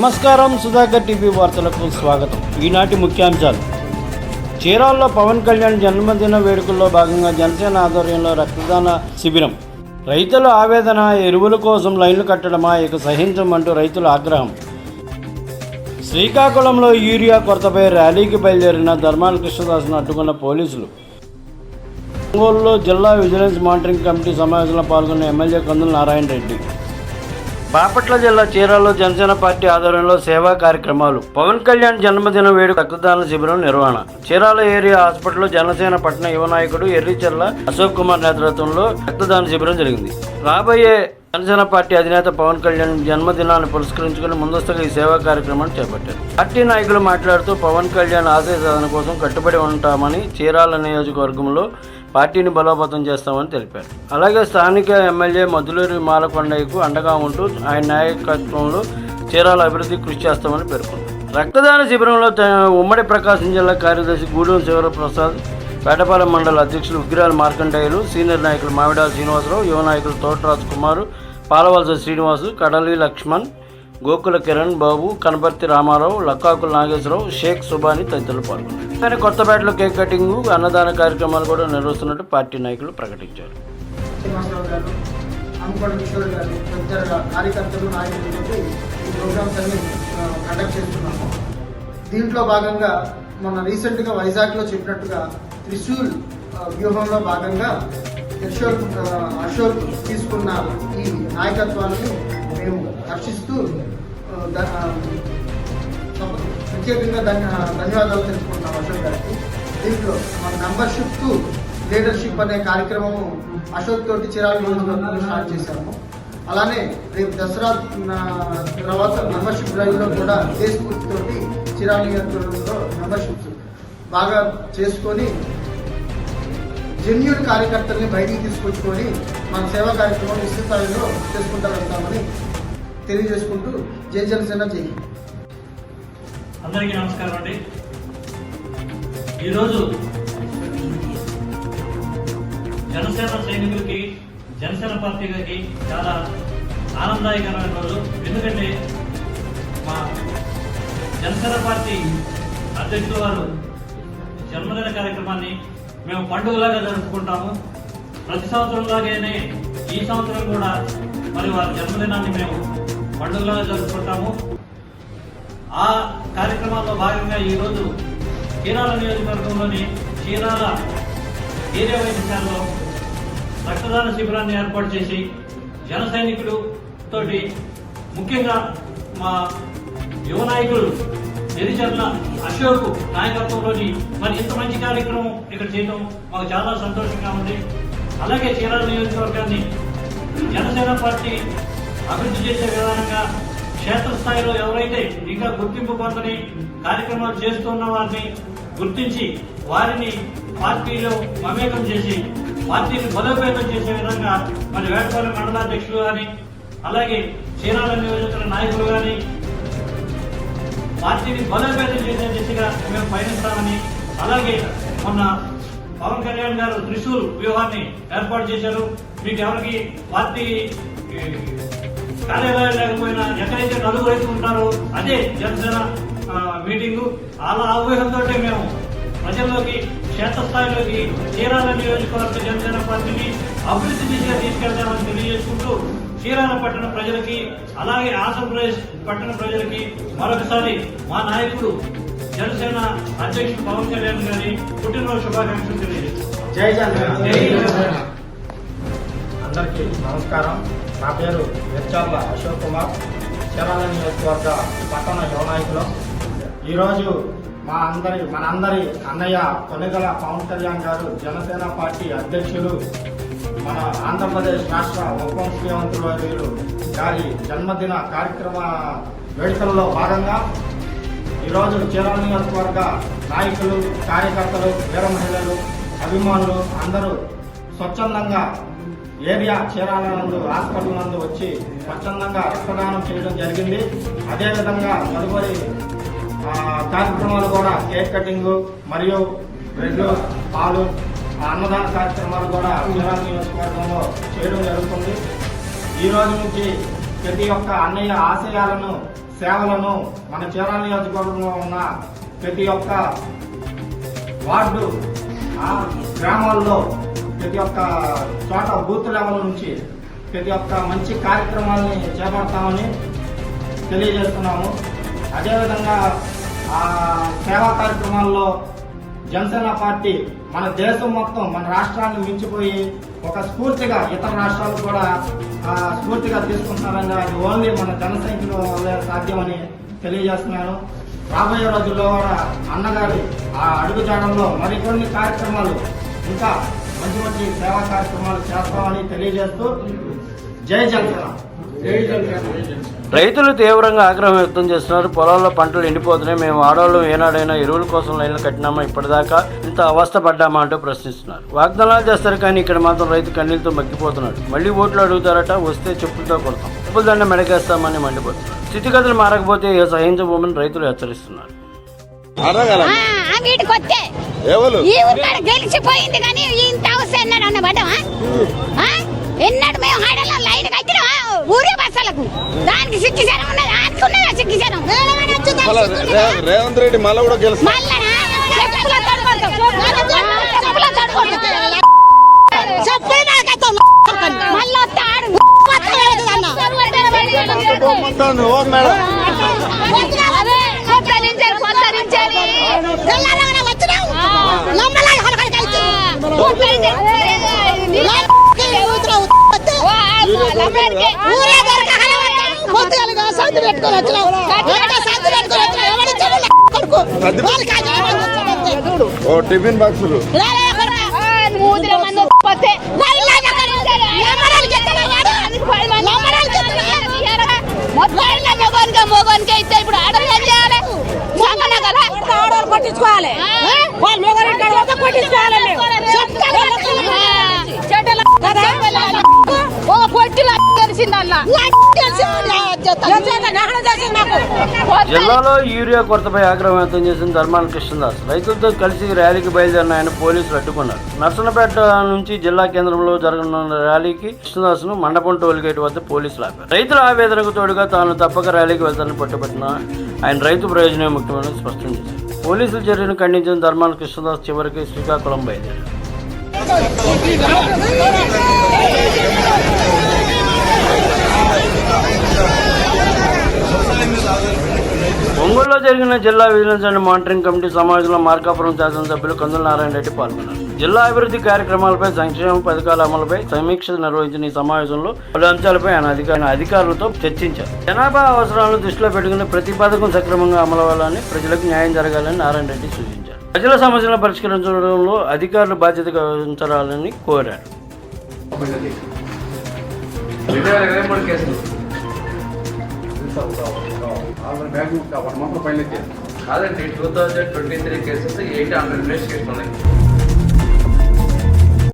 నమస్కారం సుధాకర్ టీవీ వార్తలకు స్వాగతం. ఈనాటి ముఖ్యాంశాలు. చీరాల్లో పవన్ కళ్యాణ్ జన్మదిన వేడుకల్లో భాగంగా జనసేన ఆధ్వర్యంలో రక్తదాన శిబిరం. రైతుల ఆవేదన ఎరువుల కోసం లైన్లు కట్టడమా ఇక సహించమంటూ రైతుల ఆగ్రహం. శ్రీకాకుళంలో యూరియా కొరతపై ర్యాలీకి బయలుదేరిన ధర్మాన కృష్ణదాస్ను అడ్డుకున్న పోలీసులు. ఒంగోలులో జిల్లా విజిలెన్స్ మానిటరింగ్ కమిటీ సమావేశంలో పాల్గొన్న ఎమ్మెల్యే కందుల నారాయణ రెడ్డి బాపట్ల జిల్లా చీరాల్లో జనసేన పార్టీ ఆధ్వర్యంలో సేవా కార్యక్రమాలు. పవన్ కళ్యాణ్ జన్మదిన వేడుక రక్తదాన శిబిరం నిర్వహణ. చీరాల ఏరియా హాస్పిటల్లో జనసేన పట్టణ యువ నాయకుడు ఎర్రిచెల్ల అశోక్ కుమార్ నేతృత్వంలో రక్తదాన శిబిరం జరిగింది. రాబోయే జనసేన పార్టీ అధినేత పవన్ కళ్యాణ్ జన్మదినాన్ని పురస్కరించుకుని ముందస్తుగా ఈ సేవా కార్యక్రమాన్ని చేపట్టారు. పార్టీ నాయకులు మాట్లాడుతూ పవన్ కళ్యాణ్ ఆశయ సాధన కోసం కట్టుబడి ఉంటామని చీరాల నియోజకవర్గంలో పార్టీని బలోపేతం చేస్తామని తెలిపారు. అలాగే స్థానిక ఎమ్మెల్యే మధులూరి మాలకొండయ్యకు అండగా ఉంటూ ఆయన నాయకత్వంలో చీరాల అభివృద్ధి కృషి చేస్తామని పేర్కొన్నారు. రక్తదాన శిబిరంలో ఉమ్మడి ప్రకాశం జిల్లా కార్యదర్శి గూడెం శివరప్రసాద్ పేటపాలెం మండల అధ్యక్షులు ఉగ్రాల మార్కండేయులు సీనియర్ నాయకులు మామిడాల శ్రీనివాసరావు యువ నాయకులు తోటరాజ్ కుమారు పాలవలస శ్రీనివాసు కడలి లక్ష్మణ్ గోకుల కిరణ్ బాబు కనపర్తి రామారావు లక్కాకుల నాగేశ్వరరావు షేక్ సుబాని తదితరులు పాల్గొన్నారు. కానీ కొత్తపేటలో కేక్ కటింగ్ అన్నదాన కార్యక్రమాలు కూడా నిర్వహిస్తున్నట్టు పార్టీ నాయకులు ప్రకటించారు. దీంట్లో భాగంగా మొన్న రీసెంట్గా వైజాగ్లో చెప్పినట్టుగా త్రిశూల్ వ్యూహంలో భాగంగా అశోక్ అశోక్ తీసుకున్న ఈ నాయకత్వాన్ని మేము హర్షిస్తూ ప్రత్యేకంగా ధన్యవాదాలు తెలుసుకుంటున్నాం అశోక్ గారికి. దీంట్లో మన మెంబర్షిప్ టు లీడర్షిప్ అనే కార్యక్రమము అశోక్ తోటి చిరాల నియోజకవర్గంలో స్టార్ట్ చేశాము. అలానే రేపు దసరా తర్వాత మెంబర్షిప్ డ్రైవ్లో కూడా ఇదే స్ఫూర్తితోటి చిరాల నియోజకవర్గంలో మెంబర్షిప్స్ బాగా చేసుకొని జెన్యున్ కార్యకర్తల్ని బయటికి తీసుకొచ్చుకొని మన సేవా కార్యక్రమం విస్తృత స్థాయిలో చేసుకుంటూ వెళ్తామని తెలియజేసుకుంటూ జై జనసేన జై అందరికీ నమస్కారం అండి. ఈరోజు జనసేన సైనికులకి జనసేన పార్టీకి చాలా ఆనందదాయకరమైన రోజు. ఎందుకంటే మా జనసేన పార్టీ అధ్యక్షుల వారు జన్మదిన కార్యక్రమాన్ని మేము పండుగలాగా జరుపుకుంటాము. ప్రతి సంవత్సరం లాగానే ఈ సంవత్సరం కూడా మరి వారి జన్మదినాన్ని మేము మండలంలో జరుపుకుంటాము. ఆ కార్యక్రమాల్లో భాగంగా ఈరోజు చీరాల నియోజకవర్గంలోని చీరాల ఏరియా వైద్యశాలలో రక్తదాన శిబిరాన్ని ఏర్పాటు చేసి జన సైనికులు తోటి ముఖ్యంగా మా యువ నాయకులు ఎరిచర్ల అశోక్ నాయకత్వంలోని మరి ఇంత మంచి కార్యక్రమం ఇక్కడ చేయడం మాకు చాలా సంతోషంగా ఉంది. అలాగే చీరాల నియోజకవర్గాన్ని జనసేన పార్టీ అభివృద్ధి చేసే విధానంగా క్షేత్రస్థాయిలో ఎవరైతే ఇంకా గుర్తింపు పొందని కార్యక్రమాలు చేస్తున్న వారిని గుర్తించి వారిని పార్టీలో మమేకం చేసి పార్టీని బలోపేతం చేసే విధంగా మరి వేటపాలెం మండలాధ్యక్షులు కానీ అలాగే చీరాల నియోజకవర్గ నాయకులు కానీ పార్టీని బలోపేతం చేసే దిశగా మేము పయనిస్తామని అలాగే మొన్న పవన్ కళ్యాణ్ గారు త్రిశూల్ వ్యూహాన్ని ఏర్పాటు చేశారు. మీకు ఎవరికి పార్టీ కార్యాలయం లేకపోయినా ఎక్కడైతే నలుగురు అయితే ఉంటారో అదే జనసేన మీటింగు. అలా ఆ వ్యూహంతో మేము ప్రజల్లోకి క్షేత్రస్థాయిలోకి చీరాల నియోజకవర్గ జనసేన పార్టీని అభివృద్ధి దిశగా తీసుకెళ్తామని తెలియజేసుకుంటూ చీరాల పట్టణ ప్రజలకి అలాగే ఆంధ్రప్రదేశ్ పట్టణ ప్రజలకి మరొకసారి మా నాయకుడు జనసేన అధ్యక్షుడు పవన్ కళ్యాణ్ గారి పుట్టినరోజు శుభాకాంక్షలు జనసేన. జై జనసేన. అందరికీ నమస్కారం. నా పేరు వెచ్చార్ల అశోక్ కుమార్. చరాల నియోజకవర్గ పట్టణ యువనాయకులు. ఈరోజు మా అందరి మనందరి అన్నయ్య కొనిగల పవన్ కళ్యాణ్ గారు జనసేన పార్టీ అధ్యక్షులు మన ఆంధ్రప్రదేశ్ రాష్ట్ర ఉప ముఖ్యమంత్రి గారి జన్మదిన కార్యక్రమ వేడుకల్లో భాగంగా ఈరోజు చీరాల నియోజకవర్గ నాయకులు కార్యకర్తలు వీర మహిళలు అభిమానులు అందరూ స్వచ్ఛందంగా ఏరియా చీరాల నందు హాస్పిటల్ నందు వచ్చి స్వచ్ఛందంగా రక్తదానం చేయడం జరిగింది. అదేవిధంగా తదుపరి కార్యక్రమాలు కూడా కేక్ కటింగ్ మరియు బ్రెడ్ పాలు అన్నదాన కార్యక్రమాలు కూడా చీరాల నియోజకవర్గంలో చేయడం జరుగుతుంది. ఈ రోజు నుంచి ప్రతి ఒక్క అన్నయ్య ఆశయాలను సేవలను మన చీరాల నియోజకవర్గంలో ఉన్న ప్రతి ఒక్క వార్డు ఆ గ్రామాల్లో ప్రతి ఒక్క చోట బూత్ లెవెల్ నుంచి ప్రతి ఒక్క మంచి కార్యక్రమాల్ని చేపడతామని తెలియజేస్తున్నాము. అదేవిధంగా ఆ సేవా కార్యక్రమాల్లో జనసేన పార్టీ మన దేశం మొత్తం మన రాష్ట్రాన్ని మించిపోయి ఒక స్ఫూర్తిగా ఇతర రాష్ట్రాలు కూడా ఆ, స్ఫూర్తిగా తీసుకుంటున్నారని అది ఓన్లీ మన జనసంఖ్యలో వల్లే సాధ్యమని తెలియజేస్తున్నాను. రాబోయే రోజుల్లో కూడా అన్నగారి ఆ అడుగుజాడంలో మరికొన్ని కార్యక్రమాలు ఇంకా మంచి మంచి సేవా కార్యక్రమాలు చేస్తామని తెలియజేస్తూ జై జనసేన. రైతులు తీవ్రంగా ఆగ్రహం వ్యక్తం చేస్తున్నారు. పొలాల్లో పంటలు ఎండిపోతున్నాయి. మేము ఆడవాళ్ళు ఏనాడైనా ఎరువుల కోసం లైన్లు కట్టినామా? ఇప్పటిదాకా ఇంత అవస్థ పడ్డామా అంటూ ప్రశ్నిస్తున్నారు. వాగ్దానాలు చేస్తారు కానీ ఇక్కడ మాత్రం రైతు కన్నీళ్ళతో మగ్గిపోతున్నాడు. మళ్ళీ ఓట్లు అడుగుతారట వస్తే చెప్పులతో కొడతాం. చెప్పుల దండ మెడకేస్తామని మండిపోతున్నారు. స్థితిగతులు మారకపోతే ఇక సహించబోమని రైతులు హెచ్చరిస్తున్నారు. గెలిచిపోయింది కానీ ఇంత అవసరం ఎన్నాడు అన్న పడ్డావా? ఎన్నాడు మేము ఆడలో లైన్ కట్టినా ఊరే బస్సులకు దానికి సిగ్గిజనం ఉన్నది అనుకున్నదా సిగ్గిజనం మళ్ళా రే- రేవంత్ రెడ్డి మళ్ళీ కూడా గెలుస్తా. మళ్ళా మళ్ళీ వస్తే సంచి పెట్టుకొని వచ్చినావు. ఎక్కడ సంచి పెట్టుకొని వచ్చినావు? ఎవడిచ్చాడు ల- కొడుకు? వాళ్ళకి ఆ జనం వచ్చాడు అంతే. ఓ టిఫిన్ బాక్సులు రా, రా, కొడుకా. వాళ్ళు లాగా కొడుకు. లమ్మరాలకి ఎత్తలే వాడు. లమ్మరాలకి ఎత్తలే. మొగోనికే మొగోనికే ఇస్తే ఇప్పుడు ఆడలు ఏం చేయాలి సంగన కదా ఆడవాళ్ళు పట్టించుకోవాలి వాళ్ళు మొగోని కాడ పట్టించుకోవాలి ఒక పొట్టిలో తెలిసిందల్లా జిల్లాలో యూరియా కొరతపై ఆగ్రహం వ్యక్తం చేసిన ధర్మాన కృష్ణదాస్ రైతులతో కలిసి ర్యాలీకి బయలుదేరిన ఆయన పోలీసులు అడ్డుకున్నారు. నర్సనపేట నుంచి జిల్లా కేంద్రంలో జరగనున్న ర్యాలీకి కృష్ణదాస్ను మండపం టోల్గేట్ వద్ద పోలీసులు ఆపారు. రైతుల ఆవేదనకు తోడుగా తాను తప్పక ర్యాలీకి వెళ్తానని పట్టుబట్టిన ఆయన రైతు ప్రయోజనమే ముఖ్యమని స్పష్టం చేశారు. పోలీసుల చర్యను ఖండించిన ధర్మాన కృష్ణదాస్ చివరికి శ్రీకాకుళం బయలుదేరారు. ఒంగోలులో జరిగిన జిల్లా విజిలెన్స్ అండ్ మానిటరింగ్ కమిటీ సమావేశంలో మార్కాపురం శాసనసభ్యులు కందుల నారాయణ రెడ్డి పాల్గొన్నారు. జిల్లా అభివృద్ధి కార్యక్రమాలపై సంక్షేమ పథకాల అమలుపై సమీక్ష నిర్వహించిన ఈ సమావేశంలో పలు అంశాలపై ఆయన అధికారి అధికారులతో చర్చించారు. జనాభా అవసరాలను దృష్టిలో పెట్టుకుని ప్రతి పథకం సక్రమంగా అమలవ్వాలని ప్రజలకు న్యాయం జరగాలని నారాయణ రెడ్డి సూచించారు. ప్రజల సమస్యలను పరిష్కరించడంలో అధికారులు బాధ్యత వహించాలని కోరారు. కాదండి two thousand twenty three cases eight hundred investigation ఉన్నాయి